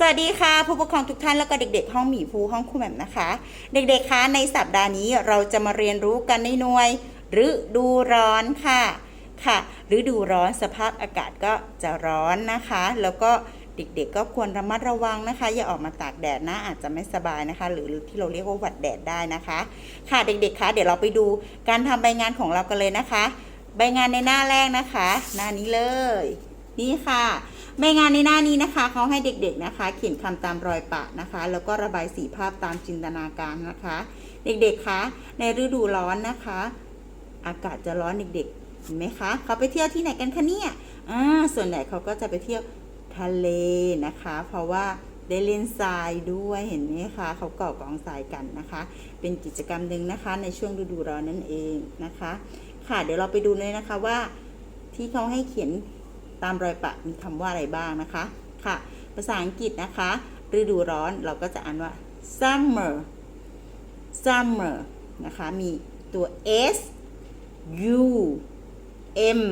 สวัสดีค่ะ ผู้ปกครองทุกท่านแล้วก็เด็ก ๆ ห้องหมีภูห้องครูแหม่มนะคะ เด็กๆคะในสัปดาห์นี้เราจะมาเรียนรู้กันในหน่วยฤดูร้อนค่ะค่ะฤดูร้อนสภาพอากาศก็จะร้อนนะคะ แล้วก็เด็กๆ ก็ควรระมัดระวังนะคะ อย่าออกมาตากแดดนะอาจจะไม่สบายนะคะ หรือที่เราเรียกว่าหวัดแดดได้นะคะ ค่ะเด็กๆคะเดี๋ยวเราไปดูการทำใบงานของเรากันเลยนะคะ ใบงานในหน้าแรกนะคะ หน้านี้เลย นี่ค่ะใบงานในหน้านี้นะคะเขาให้เด็กๆนะคะ เขียนคำตามรอยปะนะคะ แล้วก็ระบายสีภาพตามจินตนาการนะคะ เด็กๆคะในฤดูร้อนนะคะ อากาศจะร้อนเด็กๆเห็นไหมคะเขาไปเที่ยวที่ไหนกันคะเนี่ยอ่าส่วนใหญ่เขาก็จะไปเที่ยวทะเลนะคะ เพราะว่าได้เล่นทรายด้วยเห็นไหมคะเขาก่อกองทรายกันนะคะ เป็นกิจกรรมหนึ่งนะคะ ในช่วงฤดูร้อนนั่นเองนะคะ ค่ะเดี๋ยวเราไปดูเลยนะคะว่าที่เขาให้เขียน ตามรอยปะมีคำว่าอะไรบ้างนะคะ ค่ะ ภาษาอังกฤษนะคะ ฤดูร้อนเราก็จะอ่านว่า summer summer นะคะ มีตัว s u m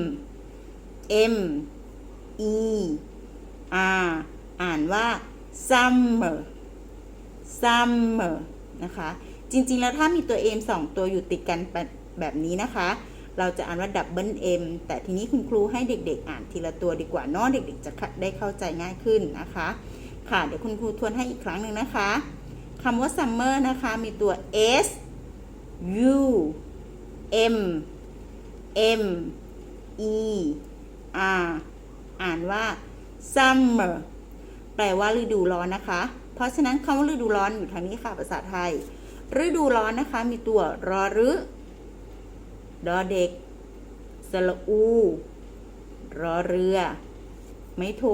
m e r อ่านว่า summer summer นะคะ จริงๆ แล้วถ้ามีตัว m สองตัวอยู่ติดกันแบบนี้นะคะ เราจะอ่านว่า double m แต่ทีนี้คุณครูให้เด็กๆ อ่านทีละตัวดีกว่าเนาะเด็กๆ จะได้เข้าใจง่ายขึ้นนะคะ ค่ะเดี๋ยวคุณครูทวนให้อีกครั้งหนึ่งนะคะคำว่า summer นะคะ มีตัว s u m m e r อ่านว่า summer แปลว่าฤดูร้อนนะคะ เพราะฉะนั้นคำว่าฤดูร้อนอยู่ทางนี้ค่ะภาษาไทย ฤดูร้อนนะคะ มีตัวรอรึ ดอเด็กสระอู รอเรือ ไม่โท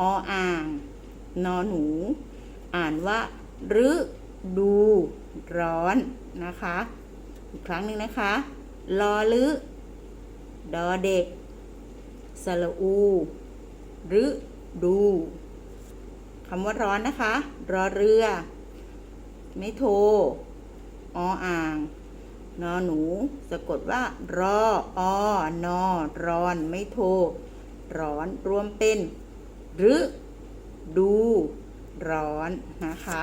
ออ่าง นอหนู อ่านว่าฤดูร้อนนะคะ อีกครั้งหนึ่งนะคะ ลอลึดอเด็กสระอูฤดูคำว่าร้อนนะคะ รอเรือ ไม่โท ออ่าง นอหนู สะกดว่ารออนอร้อนไม่โทรร้อนรวมเป็นฤดูร้อนนะคะ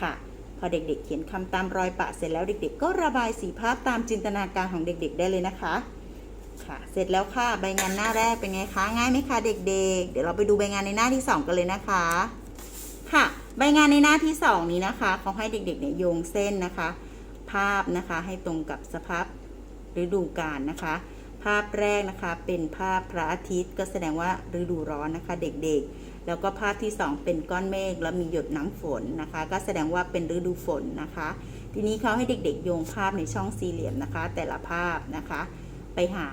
ค่ะ พอเด็กๆเขียนคำตามรอยปะเสร็จแล้วเด็ก ๆ ก็ระบายสีภาพตามจินตนาการของเด็ก ๆ ได้เลยนะคะค่ะ เสร็จแล้วค่ะ ใบงานหน้าแรกเป็นไงคะ ง่ายไหมคะเด็ก ๆ เดี๋ยวเราไปดูใบงานในหน้าที่ 2 กันเลยนะคะ ค่ะ ใบงานในหน้าที่ 2 นี้นะคะเขาให้เด็กๆเนี่ยโยงเส้นนะคะ ภาพนะคะ ให้ตรงกับสภาพฤดูกาลนะคะ ภาพแรกนะคะเป็นภาพพระอาทิตย์ ก็แสดงว่าฤดูร้อนนะคะเด็กๆ แล้วก็ภาพที่ 2 เป็นก้อนเมฆแล้วมีหยดน้ำฝนนะคะ ก็แสดงว่าเป็นฤดูฝนนะคะ ทีนี้เขาให้เด็กๆ โยงภาพในช่องสี่เหลี่ยมนะคะ แต่ละภาพนะคะ ไปหา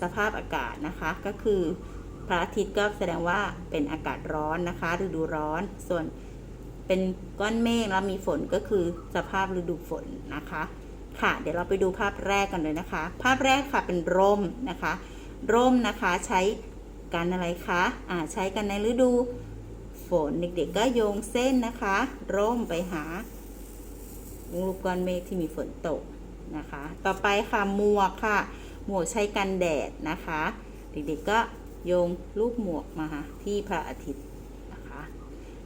สภาพอากาศนะคะ ก็คือพระอาทิตย์ก็แสดงว่าเป็นอากาศร้อนนะคะ ฤดูร้อนส่วน เป็นก้อนเมฆแล้วมีฝนก็คือสภาพฤดูฝนนะคะ ค่ะ เดี๋ยวเราไปดูภาพแรกกันเลยนะคะ ภาพแรกค่ะเป็นร่มนะคะ ร่มนะคะใช้กันอะไรคะอ่าใช้กันในฤดูฝนเด็กๆก็โยงเส้นนะคะ ร่มไปหารูปก้อนเมฆที่มีฝนตกนะคะ ต่อไปค่ะหมวกค่ะ หมวกใช้กันแดดนะคะ เด็กๆก็โยงลูกหมวกมาที่พระอาทิตย์นะคะ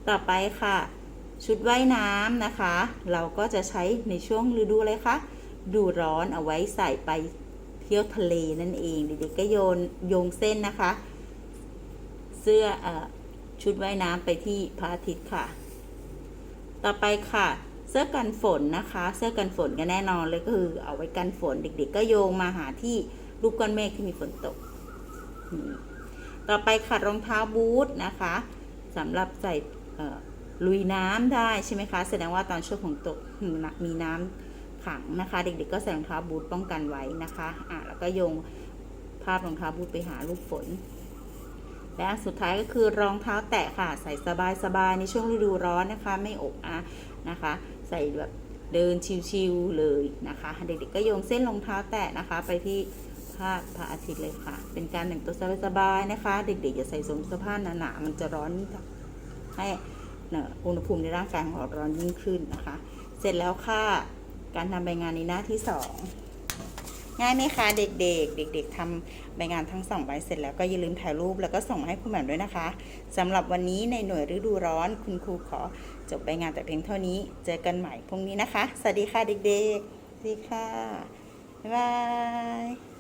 ต่อไปค่ะ ชุดว่ายน้ำนะคะ เราก็จะใช้ในช่วงฤดูอะไรคะดูร้อนเอาไว้ใส่ไปเที่ยวทะเลนั่นเองเด็กๆก็โยนโยงเส้นนะคะ เสื้ออชุดว่ายน้ำไปที่พระอาทิตย์ค่ะ ต่อไปค่ะ เสื้อกันฝนนะคะ เสื้อกันฝนก็แน่นอนเลยก็คือ เอาไว้กันฝนเด็ก ๆ ก็โยงมาหาที่รูปก้อนเมฆที่มีฝนตก ต่อไปค่ะรองเท้าบูทนะคะสำหรับใส่ ลุยน้ำได้ใช่ไหมคะ แสดงว่าตอนช่วงของตกมีน้ำขังนะคะ เด็กๆก็ใส่รองเท้าบูทป้องกันไว้นะคะอะแล้วก็โยงภาพรองเท้าบูทไปหาลูกฝน และสุดท้ายก็คือรองเท้าแตะค่ะ ใส่สบายๆในช่วงฤดูร้อนนะคะ ไม่อบอะนะคะ ใส่แบบเดินชิวๆเลยนะคะ เด็กๆก็โยงเส้นรองเท้าแตะนะคะ ไปที่ภาพพระอาทิตย์เลยค่ะ เป็นการแต่งตัวสบายๆนะคะ เด็กๆอย่าใส่สมเสื้อผ้าหนาๆมันจะร้อนให้ เนอะอุณหภูมิในร่างกายของเราร้อนยิ่งขึ้นนะคะ เสร็จแล้วค่ะ การทำใบงานในหน้าที่สองง่ายไหมคะเด็กๆ เด็ก ๆทำใบงานทั้งสองใบเสร็จแล้วก็อย่าลืมถ่ายรูปแล้วก็ส่งมาให้ครูแหม่มด้วยนะคะสำหรับวันนี้ในหน่วยฤดูร้อน คุณครูขอจบใบงานแต่เพียงเท่านี้ เจอกันใหม่พรุ่งนี้นะคะ สวัสดีค่ะเด็กๆสวัสดีค่ะบ๊ายบาย